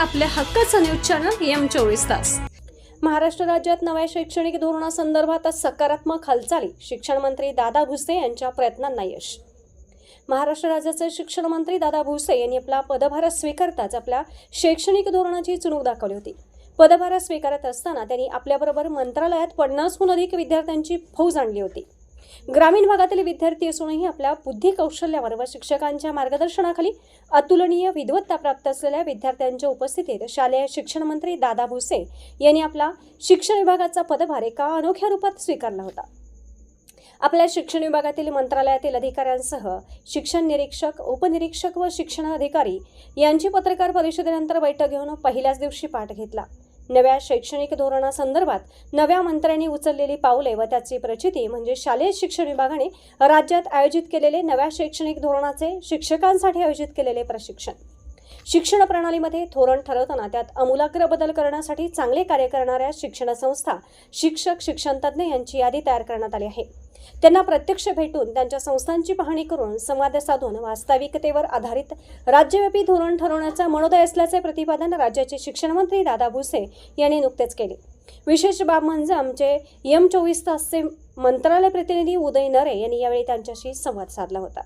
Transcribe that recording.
आपल्या हक्काचं news channel M चोवीस तास. महाराष्ट्र राज्यात नव्या शैक्षणिक धोरणासंदर्भात सकारात्मक हालचाली. शिक्षण मंत्री दादा भुसे यांच्या प्रयत्नांना यश. महाराष्ट्र राज्याचे शिक्षण मंत्री दादा भुसे यांनी आपला पदभार स्वीकारताच आपल्या शैक्षणिक धोरणाची चुणूक दाखवली होती. पदभार स्वीकारत असताना त्यांनी आपल्याबरोबर मंत्रालयात पन्नासहून अधिक विद्यार्थ्यांची फौज आणली होती. ग्रामीण भागातील विद्यार्थी असूनही आपल्या बुद्धी कौशल्यावर व शिक्षकांच्या मार्गदर्शनाखाली अतुलनीय विद्वत्ता प्राप्त असलेल्या विद्यार्थ्यांच्या उपस्थितीत शालेय शिक्षण मंत्री दादा भुसे यांनी आपला शिक्षण विभागाचा पदभार एका अनोख्या रूपात स्वीकारला होता. आपल्या शिक्षण विभागातील मंत्रालयातील अधिकाऱ्यांसह शिक्षण निरीक्षक उपनिरीक्षक व शिक्षण अधिकारी यांची पत्रकार परिषदेनंतर बैठक घेऊन पहिल्याच दिवशी पाठ घेतला. नव्या शैक्षणिक धोरणासंदर्भात नव्या मंत्र्यांनी उचललेली पावले व त्याची प्रचिती म्हणजे शालेय शिक्षण विभागाने राज्यात आयोजित केलेले नव्या शैक्षणिक धोरणाचे शिक्षकांसाठी आयोजित केलेले प्रशिक्षण. शिक्षण प्रणालीमध्ये धोरण ठरवताना त्यात आमूलाग्र बदल करण्यासाठी चांगले कार्य करणाऱ्या शिक्षण संस्था शिक्षक शिक्षणतज्ञ यांची यादी तयार करण्यात आली आहे. त्यांना प्रत्यक्ष भेटून त्यांच्या संस्थांची पाहणी करून संवाद साधून वास्तविकतेवर आधारित राज्यव्यापी धोरण ठरवण्याचा मनोदय असल्याचे प्रतिपादन राज्याचे शिक्षण मंत्री दादा भुसे यांनी नुकतेच केले. विशेष बाब म्हणजे आमचे एम चोवीस तासचे मंत्रालय प्रतिनिधी उदय नरे यांनी यावेळी त्यांच्याशी संवाद साधला होता.